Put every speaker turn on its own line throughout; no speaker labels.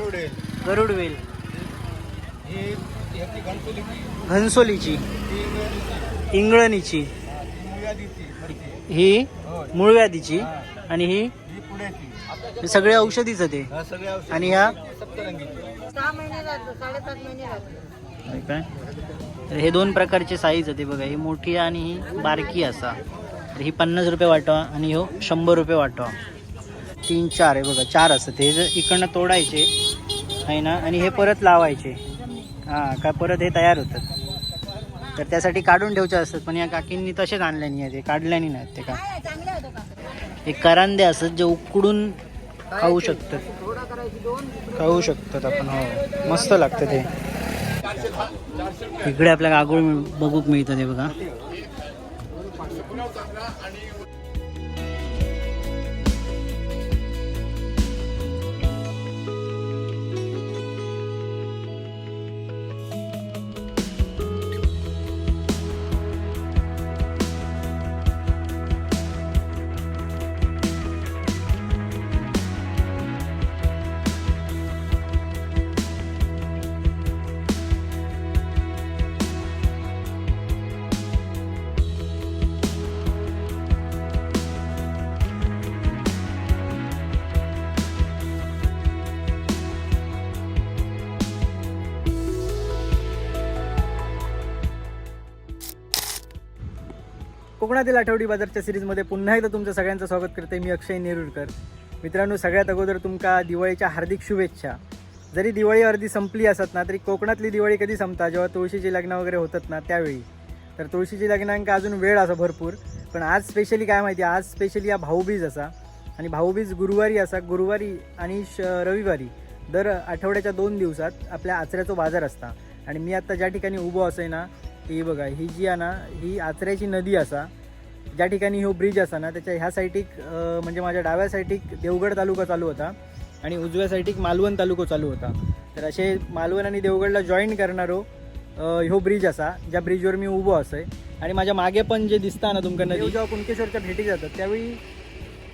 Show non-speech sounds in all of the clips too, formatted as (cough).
गरुड. आहे
गरुड वेल.
ही याची घनसोलीची.
इंगळणीची.
हा,
ही मूळव्याधीची
हा.
आणि ही
ही
हे सगळे औषधीचं ते.
हा सगळे औषध
आणि ह्या? हे तर हे दोन प्रकारचे साईज आहे ते बघा. ही मोठी आणि ही बारकी असा. तर ही पन्नास रुपये वाटवा आणि हो शंभर रुपये वाटवा. तीन चार आहे बघा. चार असतं ते जर इकडनं तोडायचे आहे ना? आणि हे परत लावायचे. हां का परत हे तयार होतात. तर त्यासाठी काढून ठेवचे असतात पण या काकींनी तसेच आणले आहे ते काढल्याने नाहीत ते का? हे करांदे असत जे उकडून खाऊ शकतात. खाऊ शकतात आपण हो. मस्त लागतं ते इकडे आपल्याला आगोळ बघूक मिळतं ते बघा. कोकणातील आठवडी बाजारच्या सिरीजमध्ये पुन्हा एकदा तुमचं सगळ्यांचं स्वागत करते मी अक्षय नेरुळकर मित्रांनो सगळ्यात अगोदर तुमका दिवाळीच्या हार्दिक शुभेच्छा. जरी दिवाळी अर्धी संपली असत ना तरी कोकणातली दिवाळी कधी संपता? जेव्हा तुळशीची लग्न वगैरे होतात ना त्यावेळी. तर तुळशीची लग्नांका अजून वेळ असा भरपूर. पण आज स्पेशली काय माहिती आज स्पेशली हा भाऊबीज असा. आणि भाऊबीज गुरुवारी असा गुरुवारी आणि श रविवारी दर आठवड्याच्या दोन दिवसात आपल्या आचऱ्याचा बाजार असता. आणि मी आत्ता ज्या ठिकाणी उभं असे ना ही बघा ही जी आहे ना ही आचऱ्याची नदी असा ज्या ठिकाणी हो ब्रिज असा ना त्याच्या ह्या साईटीक म्हणजे माझ्या डाव्या साईटीक देवगड तालुका चालू होता आणि उजव्या साईटीक मालवण तालुका चालू होता. तर असे मालवण आणि देवगडला जॉईन करणारो ह्यो ब्रिज असा ज्या ब्रिजवर मी उभो असं. आणि माझ्या मागे पण जे दिसता ना तुमका नदी जेव्हा कुणकेश्वरच्या भेटी जातात त्यावेळी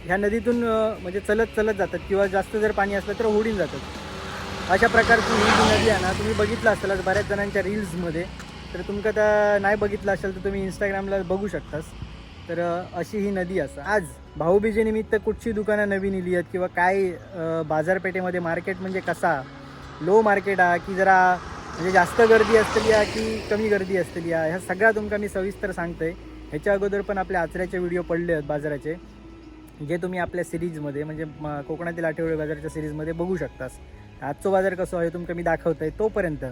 ह्या नदीतून म्हणजे चलत चलत जातात किंवा जास्त जर पाणी असलं तर होडीन जातात. अशा प्रकारची ही जी नदी आहे ना तुम्ही बघितलं असतालच बऱ्याच जणांच्या रील्समध्ये तर तुमका तर नाही बघितलं असेल तर तुम्ही इंस्टाग्रामला बघू शकतास. तर अशी ही नदी असा. आज भाऊबीजेनिमित्त कुठची दुकानं नवीन इली आहेत किंवा काय बाजारपेठेमध्ये मार्केट म्हणजे कसा? लो मार्केट हा की जरा म्हणजे जास्त गर्दी असतली आहे की कमी गर्दी असतली आहे ह्या सगळ्या तुमका मी सविस्तर सांगतोय. ह्याच्या अगोदर पण आपल्या आचऱ्याचे व्हिडिओ पडले आहेत बाजाराचे जे तुम्ही आपल्या सिरीजमध्ये म्हणजे म- कोकणातील आठवडे बाजाराच्या सिरीजमध्ये बघू शकतास. आजचो बाजार कसो आहे तुमका मी दाखवतोय तोपर्यंत.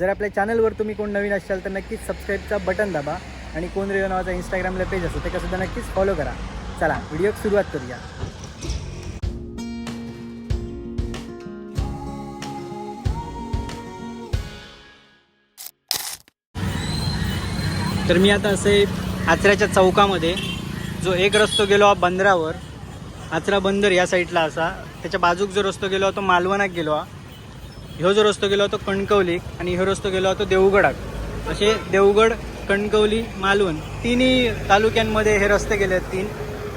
जर आपल्या चॅनलवर तुम्ही कोण नवीन असाल तर नक्कीच सबस्क्राईबचा बटन दाबा आणि कोण रेडिओ नावाचा इंस्टाग्रामला पेज असतो ते सुद्धा नक्कीच फॉलो करा. चला व्हिडिओ सुरुवात करूया. तर मी आता असे आचऱ्याच्या चौकामध्ये जो एक रस्तो गेलो हा बंदरावर आचरा बंदर या साईडला असा त्याच्या बाजूक जो रस्तो गेलो तो मालवणात गेलो हा. ह्यो जो रस्तो गेलो तो कणकवलीक आणि ह्यो रस्तो गेलो तो देवगडाक असे देवगड कणकवली मालवण तिन्ही तालुक्यांमध्ये हे रस्ते गेले आहेत तीन.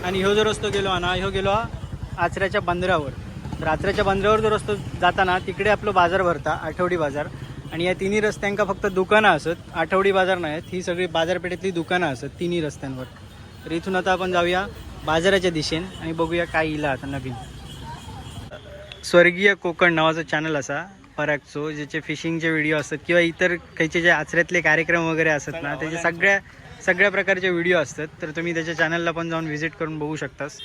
आणि ह्यो जो रस्तो गेलो हा ना ह्यो गेलो हा आचऱ्याच्या बंदरावर. तर आचऱ्याच्या बंदरावर जो रस्तो जाताना तिकडे आपलं बाजार भरता आठवडी बाजार. आणि या तिन्ही रस्त्यांका फक्त दुकानं असत आठवडी बाजार नाहीत ही सगळी बाजारपेठेतली दुकानं असत तिन्ही रस्त्यांवर. तर इथून आता आपण जाऊया बाजाराच्या दिशेन आणि बघूया काय इला आता नवीन. स्वर्गीय कोकण नावाचं चॅनल असा. परागचो ज्याचे फिशिंगचे व्हिडिओ असतात किंवा इतर खयचे जे आचऱ्यातले कार्यक्रम वगैरे असतात ना त्याचे सगळ्या सगळ्या प्रकारचे व्हिडिओ असतात. तर तुम्ही त्याच्या चॅनलला पण जाऊन व्हिजिट करून बघू शकतास.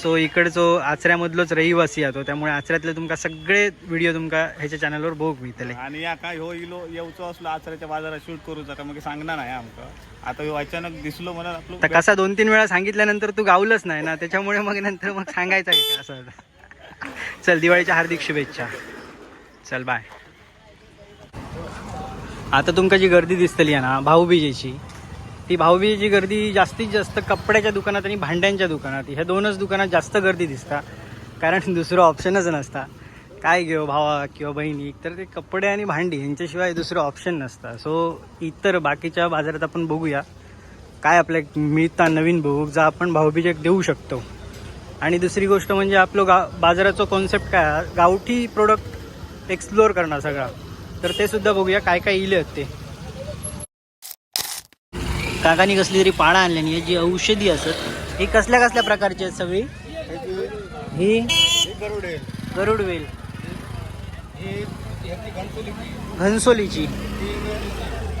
सो इकडचो आचऱ्यामधलोच रहिवासी आहे तो. त्यामुळे आचऱ्यातले तुमका सगळे व्हिडिओ तुमका ह्याच्या चॅनलवर बघू मिळतले.
आणि या काय हो इलो येऊचो असलो आचऱ्याच्या बाजारात शूट करूचा का मग सांगणार नाही आमका. आता ह्यो अचानक दिसलो म्हणून आपलं.
तर कसा दोन तीन वेळा सांगितल्यानंतर तू गावलंच नाही ना त्याच्यामुळे मग नंतर मग सांगायचं असं. चल दिवाळीच्या हार्दिक शुभेच्छा. चल बाय आता तुमका जी गर्दी दिसतली आहे ना भाऊबीजेची ती भाऊबीजेची गर्दी जास्तीत जास्त कपड्याच्या दुकानात आणि भांड्यांच्या दुकानात ह्या दोनच दुकानात जास्त गर्दी दिसता. कारण दुसरं ऑप्शनच नसता. काय घेऊ भावा किंवा बहिणी तर ते कपडे आणि भांडी यांच्याशिवाय दुसरं ऑप्शन नसतं. सो इतर बाकीच्या बाजारात आपण बघूया. काय आपल्या मिळता नवीन बघू जा आपण भाऊबीजेक देऊ शकतो. आणि दुसरी गोष्ट म्हणजे आपलं गा बाजाराचं कॉन्सेप्ट काय गावठी प्रोडक्ट एक्सप्लोअर करणार सगळा. तर ते सुद्धा बघूया काय काय इले आहेत ते. काकानी कसली तरी पाळा आणल्यानी आहे जी औषधी असत ही कसल्या कसल्या प्रकारची आहेत सगळी? ही गरुडवेल घनसोलीची.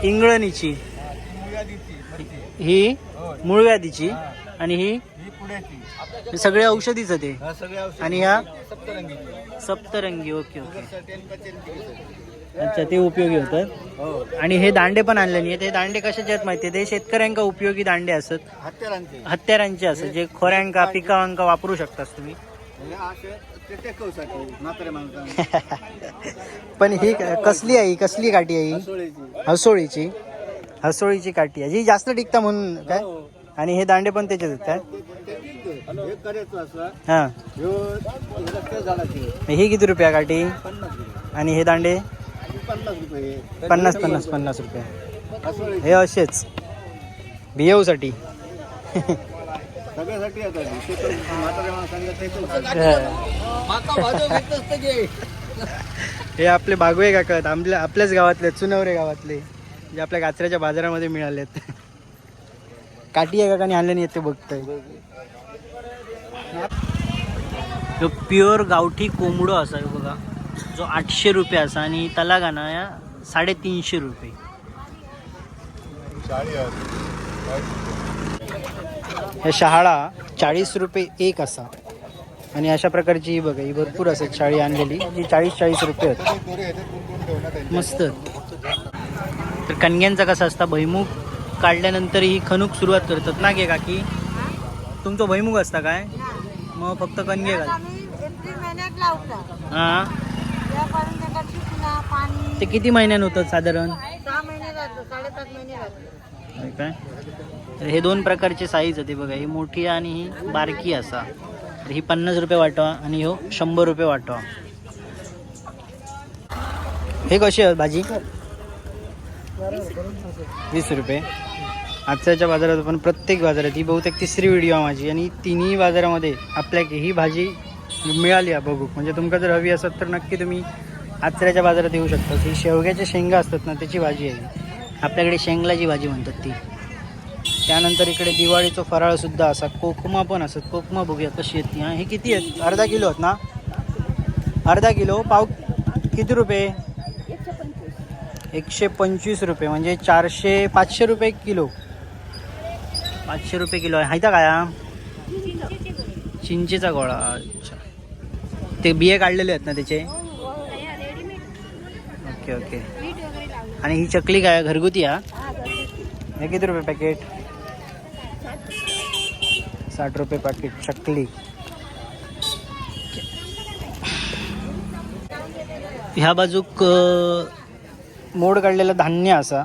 इंगळणीची. ही मूळव्याधीची. आणि ही हे सगळे औषधीच ते? आणि ह्या? सप्तरंगी. Okay okay. अच्छा ते उपयोगी होतात? आणि हे दांडे पण आणले नाही ते दांडे कशाचे आहेत माहिती ते शेतकऱ्यांका उपयोगी दांडे असत.
हत्यारांचे.
असत जे खोऱ्यांका पिकांका वापरू शकतास तुम्ही. (laughs) पण ही कसली आहे ही? कसली काठी आहे ही? हसोळीची. हसोळीची? काठी आहे. जी जास्त टिकता म्हणून काय? आणि हे दांडे पण त्याच्यात आहेत काय
हे करायचं असं.
हा.
ह्यो ते?
ही किती रुपया काठी
पन्नास रुपये.
आणि हे दांडे?
पन्नास रुपये.
पन्नास पन्नास पन्नास रुपये.
असं
हे असेच. बियवसाठी
सगळ्यासाठी येतात ते तर म्हातारे माणसांना ते तर
हे. आपले बागवे काका आहेत. आपल्या आपल्याच गावातले चुनवरे गावातले. जे आपल्या काचऱ्याच्या बाजारामध्ये मिळालेत. काठी आहे काकाने आणले नाही ते बघतोय. जो प्युअर गावठी कोंबडो असा ह्यो बघा. जो आठशे रुपये असा आणि त्याला गाणं या साडेतीनशे रुपये. ह्या शहाळा चाळीस रुपये एक असा. आणि अशा प्रकारची ही बघा ही भरपूर असत शाळी आणलेली जी चाळीस चाळीस रुपये आहेत. मस्त. तर कणग्यांचा कसा असता भैमुख काढल्यानंतर ही खणूक सुरुवात करतात. ना गे काकी? तुमचं भैमुख असता काय? मग फक्त कणगे घाल.
एप्रिल महिन्यात
हा?
त्यापर्यंत पाणी.
ते किती महिन्यान होतं साधारण?
सहा महिने लागतो साडेसात महिने लागतो
होय काय? तर हे दोन प्रकारचे साईज होते बघा. ही मोठी आणि ही बारकी असा. तर ही पन्नास रुपये वाटवा आणि ह्यो शंभर रुपये वाटवा. हे कशी आहे भाजी? वीस रुपये. आजच्या बाजारात पण प्रत्येक बाजारात ही बहुतेक तिसरी व्हिडिओ आहे माझी. आणि तिन्ही बाजारामध्ये आपल्या ही भाजी मिळाली आहे बघू. म्हणजे तुमका जर हवी असत तर नक्की तुम्ही आचऱ्याच्या बाजारात येऊ शकता. ही शेवग्याच्या शेंगा असतात ना त्याची भाजी आहे. आपल्याकडे शेंगलाची भाजी म्हणतात ती. त्यानंतर इकडे दिवाळीचं फराळसुद्धा असा. कोकमा पण असत. कोकमा बघूया कशी आहेत ती. हां हे किती आहेत? अर्धा किलो आहेत ना? अर्धा किलो. पाव किती रुपये? एकशे पंचवीस रुपये. म्हणजे चारशे पाचशे रुपये किलो. पाचशे रुपये किलो आहे. हायता काय? हा? चिंचेचा गोळा अच्छा. ते बिये काढलेले आहेत ना त्याचे? Okay okay. आणि ही चकली काय? घरगुती हा? हे किती रुपये पॅकेट साठ रुपये पॅकेट चकली. ह्या बाजूक मोड काढलेलं धान्य असा.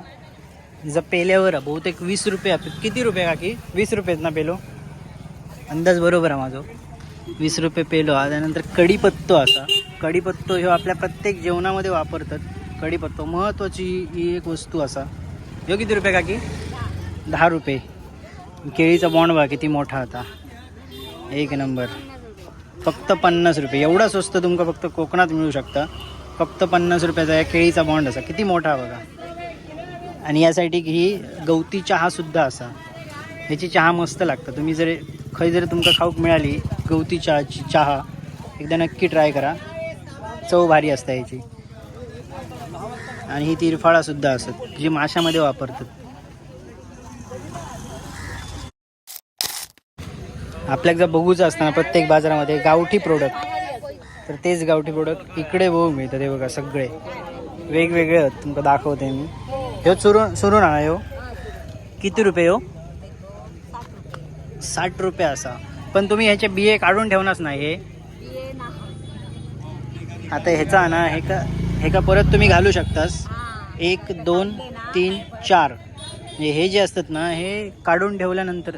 जर पेल्यावर बहुतेक वीस रुपये किती रुपये काकी? वीस रुपयेत ना पेलो? अंदाज बरोबर आहे माझो. वीस रुपये पेलो. हा त्यानंतर कढीपत्तो असा. कढीपत्तो ह्यो आपल्या प्रत्येक जेवणामध्ये वापरतात. कढीपत्तो महत्त्वाची ही एक वस्तू असा. ह्यो किती रुपये काकी? दहा रुपये. केळीचा बॉन्ड बा किती मोठा होता एक नंबर. फक्त पन्नास रुपये. एवढा स्वस्त तुमका फक्त कोकणात मिळू शकता. फक्त पन्नास रुपयाचा या केळीचा बॉन्ड असा. किती मोठा बघा. आणि यासाठी ही गवती चहा सुद्धा असा. ह्याची चहा मस्त लागतं. तुम्ही जर खंय जर तुमका खाऊक मिळाली गवती चहाची चहा एकदा नक्की ट्राय करा. चव भारी असता ह्याची. आणि ही तिरफाळासुद्धा असत जी माशामध्ये वापरतात. आपल्याला जर बघूचं असताना प्रत्येक बाजारामध्ये गावठी प्रोडक्ट तर तेच गावठी प्रोडक्ट इकडे बघू मिळतं. ते बघा सगळे. वेगवेगळे आहेत. तुमका दाखवते मी. ह्यो चुरून चुरून हा ह्यो किती रुपये हो साठ रुपये असा पण तुम्ही ह्याचे बिये काढून ठेवणारच नाही हे आता ह्याचा ना हे का हे का परत तुम्ही घालू शकतास एक दोन तीन चार म्हणजे हे जे असतात ना हे काढून ठेवल्यानंतर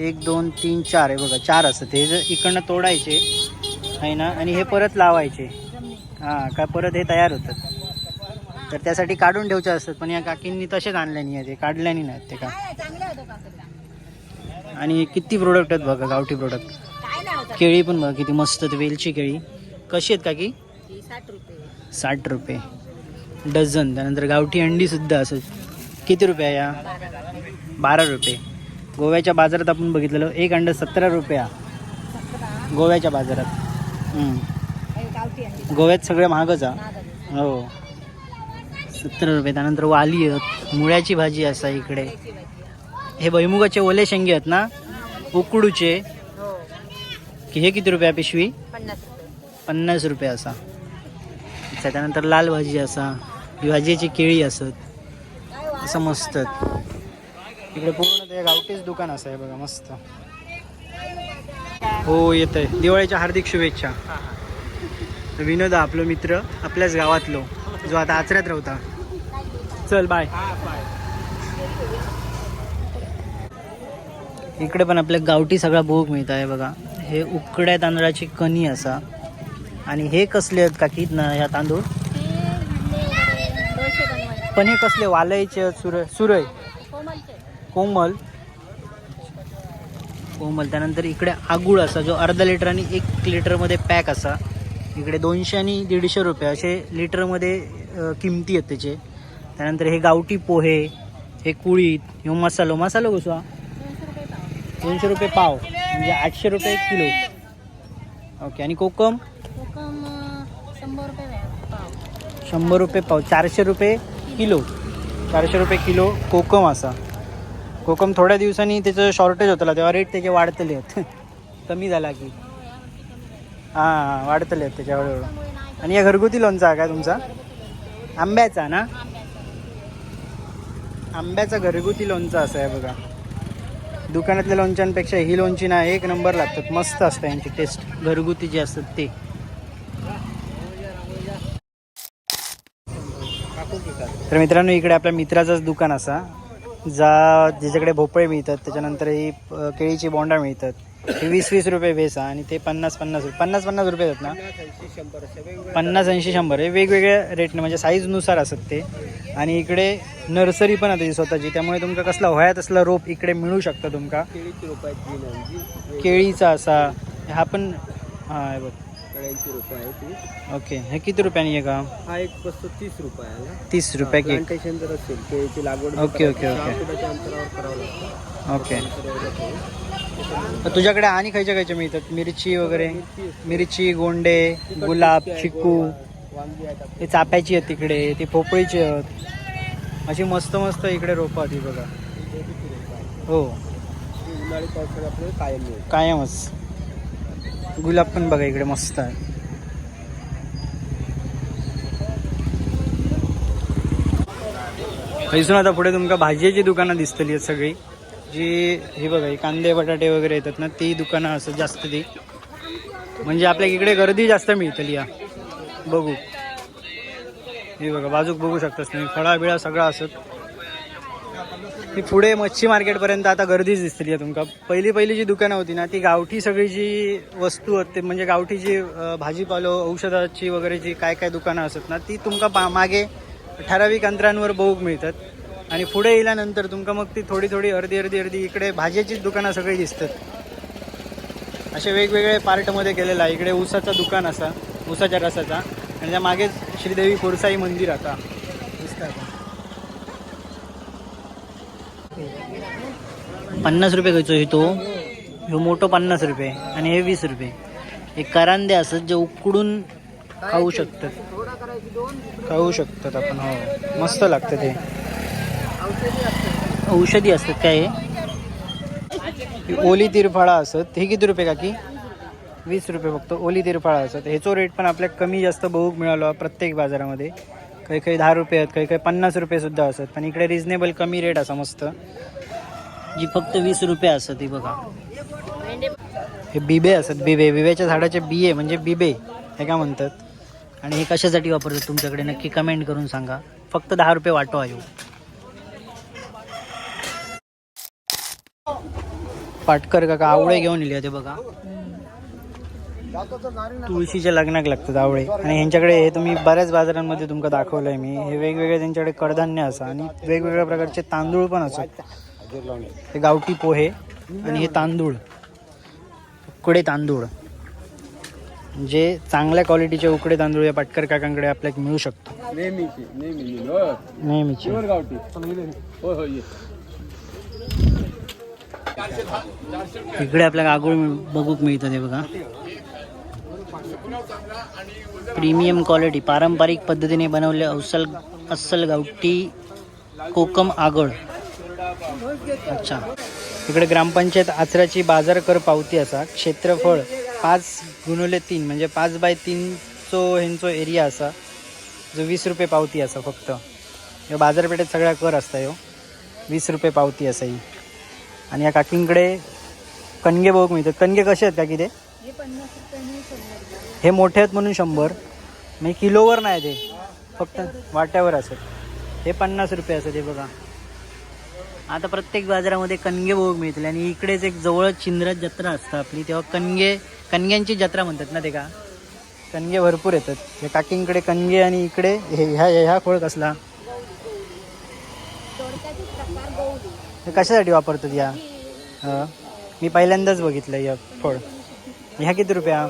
एक दोन तीन चार आहे बघा चार असतात हे जर इकडनं तोडायचे आहे ना आणि हे परत लावायचे हां काय परत हे तयार होतात तर त्यासाठी काढून ठेवचे असतात पण या काकींनी तसेच आणल्यानी आहे ते काढल्यानी नाहीत ते का आणि किती प्रोडक्ट आहेत बघा गावठी प्रोडक्ट केळी पण बघा किती मस्त आहेत वेलची केळी. कशी आहेत काकी?
साठ रुपये.
डझन त्यानंतर गावठी अंडी सुद्धा असत किती रुपये या? बारा रुपये. गोव्याच्या बाजारात आपण बघितलेलं एक अंड सतरा रुपया. गोव्याच्या बाजारात. गोव्यात सगळं महागच आहे. हो. सत्तर रुपये त्यानंतर वाली आहेत मुळ्याची भाजी असा इकडे. हे भैमुगाचे ओले शेंगे आहेत ना? उकडूचे. की हे किती रुपया पिशवी?
पन्नास रुपये
असा. अच्छा, त्यानंतर लाल भाजी असा. ही भाजीची केळी असत. असं मस्त इकडे पूर्ण ते गावठीच दुकान असं आहे बघा मस्त. हो येत आहे दिवाळीच्या हार्दिक शुभेच्छा. विनोद आपलो मित्र आपल्याच गावातलो जो आता आचऱ्यात राहता. चल बाय इकडे पण आपल्या गावठी सगळा भोग मिळत आहे बघा. हे उकड्या तांदळाची कणी असा. आणि हे कसले आहेत काकी ना ह्या तांदूळ? पण हे कसले वालयचे सुरय सुरय कोमल. कोमल त्यानंतर इकडे आगुळ असा जो अर्धा लिटर आणि एक लिटरमध्ये पॅक असा. इकडे दोनशे आणि दीडशे रुपये असे लिटरमध्ये अ, किमती आहेत त्याचे. त्यानंतर हे गावठी पोहे हे कुळीत ह्यो मसालो. मसालो कसो हा? दोनशे रुपये पाव म्हणजे आठशे रुपये किलो. ओके आणि कोकम?
शंभर रुपये पाव.
शंभर रुपये पाव चारशे रुपये किलो. चारशे रुपये किलो कोकम असा. कोकम थोड्या दिवसांनी त्याचं शॉर्टेज होतं तेव्हा रेट त्याचे वाढतले आहेत. (laughs) कमी झाला की. हां वाढतले आहेत त्याच्या हळूहळू आणि या घरगुती लोणचा आहे काय तुमचा? आंब्याचा ना? आंब्याचं घरगुती लोणचं असं आहे बघा. दुकानातल्या लोणच्यांपेक्षा ही लोणची ना एक नंबर लागतात. मस्त असतं यांची टेस्ट घरगुती जी असतात ते. तर मित्रांनो इकडे आपल्या मित्राचंच दुकान असा. जा ज्याच्याकडे भोपळे मिळतात त्याच्यानंतर ही केळीची बोंडा मिळतात. हे वीस वीस रुपये वेसा आणि ते पन्नास पन्नास रुपये पन्नास पन्नास रुपये आहेत ना. पन्नास ऐंशी शंभर हे वेगवेगळ्या रेटने म्हणजे साईजनुसार असत ते. आणि इकडे नर्सरी पण आहे स्वतःची. त्यामुळे तुमका कसला व्हायात असला रोप इकडे मिळू शकतं तुमका.
केळीची
असा. हा पण हा बघ.
रुपये आहे
ओके हे किती रुपयानी आहे का
हा एक तीस रुपयाला.
तीस रुपये केक.
प्लांटेशन जर असेल केळीची लागवड
ओके, ओके, ओके.
फुटाच्या अंतरावर करावं लागतं.
ओके. तुझ्याकडे आणि खायच्या खायच्या मिळतात? मिरची वगैरे? मिरची गोंडे गुलाब
चिकू
ते चाप्याची आहेत तिकडे ती पोपळीची आहेत. अशी मस्त मस्त इकडे रोपं आहेत बघा. हो.
कायम
कायमच. गुलाब पण बघा इकडे मस्त आहे. पैसून आता पुढे तुमका भाजीची दुकानं दिसतली आहेत सगळी. जी ही बघा ही कांदे बटाटे वगैरे येतात ना ती दुकानं असं जास्त ती. म्हणजे आपल्या इकडे गर्दी जास्त मिळतली या. बघू. हे बघा बाजूक बघू शकतास तुम्ही. फळा बिळा सगळं असत ती पुढे मच्छी मार्केटपर्यंत आता गर्दीच दिसतली आहे तुमका. पहिली पहिली जी दुकानं होती ना ती गावठी सगळी जी वस्तू होते म्हणजे गावठी जी भाजीपालो औषधाची वगैरे जी काय काय दुकानं असत ना ती तुमका मागे ठराविक अंतरांवर बघूक मिळतात. आणि पुढे येल्यानंतर तुमका मग ती थोडी थोडी अर्धी अर्धी अर्धी इकडे भाज्याचीच दुकानं सगळी दिसतात. असे वेगवेगळे पार्टमध्ये केलेलं आहे. इकडे ऊसाचं दुकान असा ऊसाच्या रसाचा. आणि त्या मागेच श्रीदेवी कोरसाई मंदिर आता. दिसतं पन्नास रुपये खयचो तो. ह्यो मोठो पन्नास रुपये आणि हे वीस रुपये. हे करांदे असत जे उकडून खाऊ शकतात. खाऊ शकतात आपण हो. मस्त लागतं ते. औषधी असतात काय हे? ओली तिरफळा असत. हे किती रुपये काकी? वीस रुपये फक्त. ओली तिरफळा असत. ह्याचो रेट पण आपल्याला कमी जास्त बघूक मिळालो प्रत्येक बाजारामध्ये. काही काही दहा रुपये आहेत काही काही पन्नास रुपये सुद्धा असत. पण इकडे रिजनेबल कमी रेट असा मस्त. जी फक्त वीस रुपये असत ती बघा. हे बिबे असत बिबे. बिब्याच्या झाडाचे बिये म्हणजे बिबे. हे का म्हणतात? आणि हे कशासाठी वापरतात तुमच्याकडे? नक्की कमेंट करून सांगा. फक्त दहा रुपये वाटो आहे पाटकर काका आवळे घेऊन इले ते बघा. तुळशीच्या लग्नाक लागतात आवळे. आणि ह्यांच्याकडे हे तुम्ही बऱ्याच बाजारांमध्ये तुमका दाखवलंय मी. हे वेगवेगळे त्यांच्याकडे कडधान्य असा आणि वेगवेगळ्या प्रकारचे तांदूळ पण असतात हे गावठी पोहे आणि हे तांदूळ. उकडे तांदूळ. जे चांगल्या क्वालिटीचे उकडे तांदूळ या पाटकर काकांकडे आपल्याला मिळू शकतो.
नेहमीची नेहमी
नेहमीचे
शिवर गावठी हो हो ये
इकडे आपल्याला आगोळ बघूक मिळतं ते बघा. प्रीमियम क्वालिटी पारंपरिक पद्धतीने बनवले अस्सल अस्सल गावठी कोकम आगळ. अच्छा. इकडे ग्रामपंचायत आचऱ्याची बाजार कर पावती असा. क्षेत्रफळ पाच गुणवले तीन म्हणजे पाच बाय तीनचो ह्यांचो एरिया असा. जो वीस रुपये पावती असा फक्त. या बाजारपेठेत सगळ्या कर असता ह्यो. वीस रुपये पावती असा ही. आणि या काकींकडे कणगे बघ मिळतात कणगे कसे आहेत काकी ते? हे मोठे आहेत म्हणून शंभर. म्हणजे किलोवर नाही ते. फक्त वाट्यावर असत हे पन्नास रुपये असत हे बघा. आता प्रत्येक बाजारामध्ये कणगे बघ मिळतील आणि इकडेच एक जवळच चिंद्रात जत्रा असतं आपली तेव्हा कणगे कणग्यांची जत्रा म्हणतात ना ते का? कणगे भरपूर येतात. हे काकींकडे कणगे आणि इकडे हे ह्या ह्या खोळ कसला हे कशासाठी वापरतात या? हं. मी पहिल्यांदाच बघितलं या फळ. ह्या किती रुपया?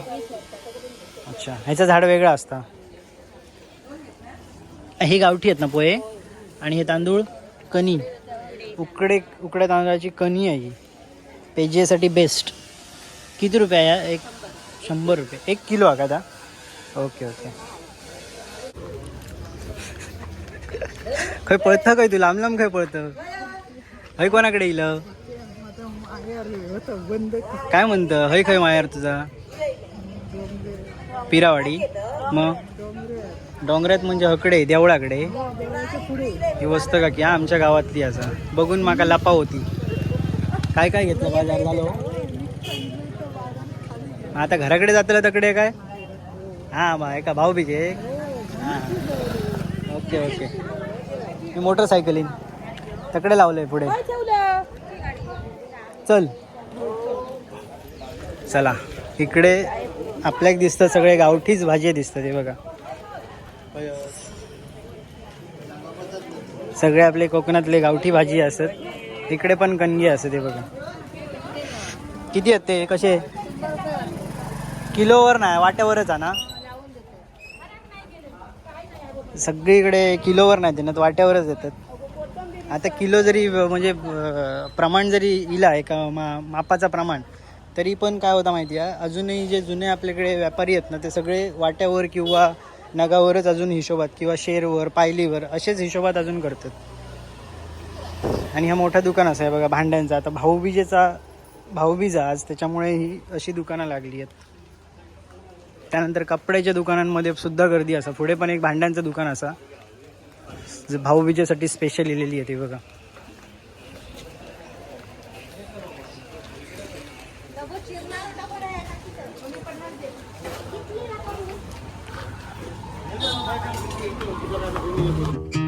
अच्छा. ह्याचं झाड वेगळं असतं. हे गावठी आहेत ना पोहे? आणि हे तांदूळ कणी उकडे उकड्या तांदळाची कणी आहे ही. पेजेसाठी बेस्ट किती रुपये आहे या? एक शंभर रुपये. एक किलो हा का आता? Okay okay. खंय पळतं काय तू? लांब लांब खंय पळतं? हय कोणाकडे येईल काय म्हणतं? हय खय मायार तुझा? पिरावाडी? मग डोंगरात म्हणजे हकडे देवळाकडे? ही वस्त का की आमच्या गावातली असा. बघून माका लपा होती. काय काय घेतलं? बाजार झालो. आता घराकडे जातलं तकडे काय? हा बा का भाऊ बिजे हां. Okay okay. मी मोटरसायकलीन. तकडे लावलंय पुढे. चल. चला. इकडे आपल्याक दिसतं सगळे गावठीच भाजी दिसतं ते बघा. सगळे आपले कोकणातले गावठी भाजी असत इकडे पण कणगी असत ते बघा. किती आहेत ते? कसे? किलोवर नाही वाट्यावरच आहे ना? सगळीकडे किलोवर नाही देणार वाट्यावरच देतात. आता किलो जरी म्हणजे प्रमाण जरी इला एका मा मापाचा प्रमाण तरी पण काय होतं माहिती आहे अजूनही जे जुने आपल्याकडे व्यापारी आहेत ना ते सगळे वाट्यावर किंवा नगावरच अजून हिशोबात किंवा शेरवर पायलीवर असेच हिशोबात अजून करतात. आणि हा मोठा दुकान असं आहे बघा भांड्यांचा. आता भाऊबीजेचा भाऊबीजा आज त्याच्यामुळे ही अशी दुकानं लागली आहेत. त्यानंतर कपड्याच्या दुकानांमध्ये सुद्धा गर्दी असा पुढे पण एक भांड्यांचं दुकान असा जे भाऊबीजेसाठी स्पेशल लिहिलेली आहे ती बघा Thank you.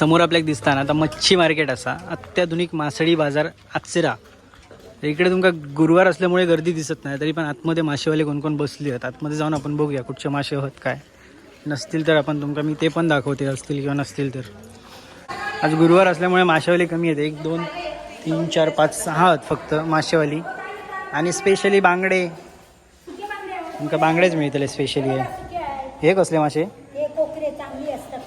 समोर आपल्याक दिसता ना आता मच्छी मार्केट असा अत्याधुनिक मासळी बाजार आचरा. इकडे तुमका गुरुवार असल्यामुळे गर्दी दिसत नाही तरी पण आतमध्ये मासेवाले कोण कोण बसले आहेत? आतमध्ये जाऊन आपण बघूया कुठचे मासे आहोत काय. नसतील तर आपण तुमका मी ते पण दाखवते असतील किंवा नसतील तर. आज गुरुवार असल्यामुळे मासेवाले कमी आहेत. एक दोन तीन चार पाच सहा आहेत फक्त मासेवाली. आणि स्पेशली बांगडे. तुमका बांगडेच मिळतले स्पेशली हे कसले मासे?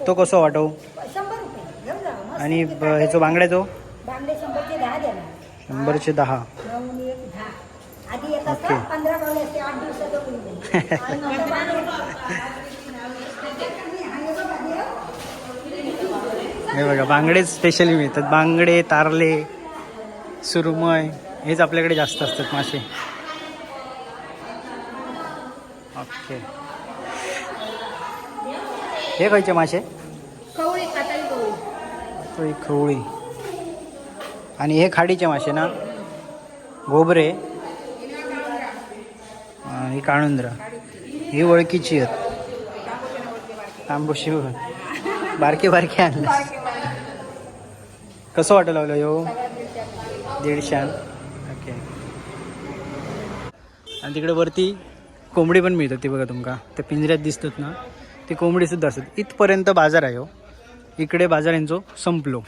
तो कसो वाटव
शंभर रुपये घेऊन जा मस्त.
आणि ब- ह्याचो बांगड्याचो
बांगडे शंभरचे दहा द्या ना.
शंभरचे दहा.
नऊ एक दहा. आधी येत
ओके.
असतात पंधरा पावले असते आठ दिवसाचं होऊन जाईल. (laughs) आणि नंतर बांगडे-
हे बघा बांगडे स्पेशली मिळतात बांगडे तारले सुरमय हेच आपल्याकडे जास्त असतात मासे. ओके. हे खयचे मासे? एक खवळी. आणि हे खाडीचे मासे ना गोबरे ही काळुंद्रा ही ओळखीची आहेत. तांबूशी बारके बारके आणले. कसं वाटलं लावलं हो? यो दीडशान ओके आणि तिकडे वरती कोंबडी पण मिळतात ती बघा तुमका. त्या पिंजऱ्यात दिसतात ना. ती कोंबडी सुद्धा असतात. इथपर्यंत बाजार आहे हो. इकडे बाजार यांचो संपलो.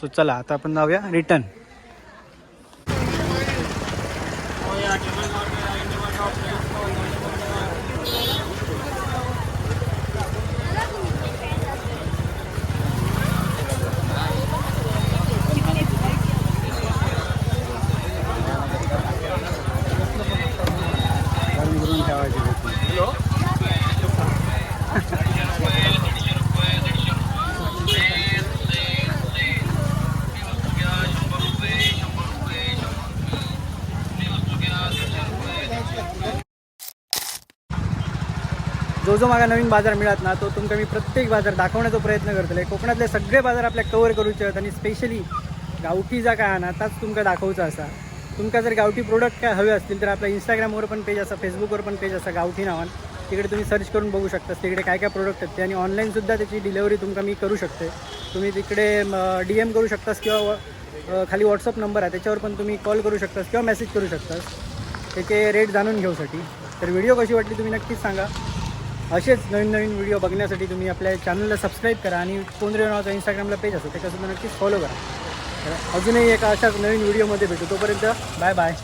सो चला आता आपण जाऊया रिटर्न जो जो मागा नवीन बाजार मिळत ना तो तुमका मी प्रत्येक बाजार दाखवण्याचा प्रयत्न करतले कोकणातले सगळे बाजार आपल्या कवर करूचे आहेत आणि स्पेशली गावठी जा काय ना ताच तुमका दाखवचा असा. तुमका जर गावठी प्रोडक्ट काय हवे असतील तर आपल्या इंस्टाग्रामवर पण पेज असा फेसबुकवर पण पेज असा गावठी नावान. तिकडे तुम्ही सर्च करून बघू शकता. तिकडे काय काय प्रोडक्ट आहेत ते आणि ऑनलाईनसुद्धा त्याची डिलेवरी तुमका मी करू शकते. तुम्ही तिकडे डी एम करू शकतास किंवा खाली व्हॉट्सअप नंबर आहे त्याच्यावर पण तुम्ही कॉल करू शकतास किंवा मेसेज करू शकतास. त्याचे रेट जाणून घेऊसाठी. तर व्हिडिओ कशी वाटली तुम्ही नक्कीच सांगा. असेच नवीन नवीन व्हिडिओ बघण्यासाठी तुम्ही आपल्या चॅनलला सबस्क्राईब करा आणि कोंद्रे नावाचा इंस्टाग्रामला पेज असतो त्याच्यासुद्धा नक्कीच फॉलो करा. तर अजूनही एका अशाच नवीन व्हिडिओमध्ये भेटू. तोपर्यंत बाय बाय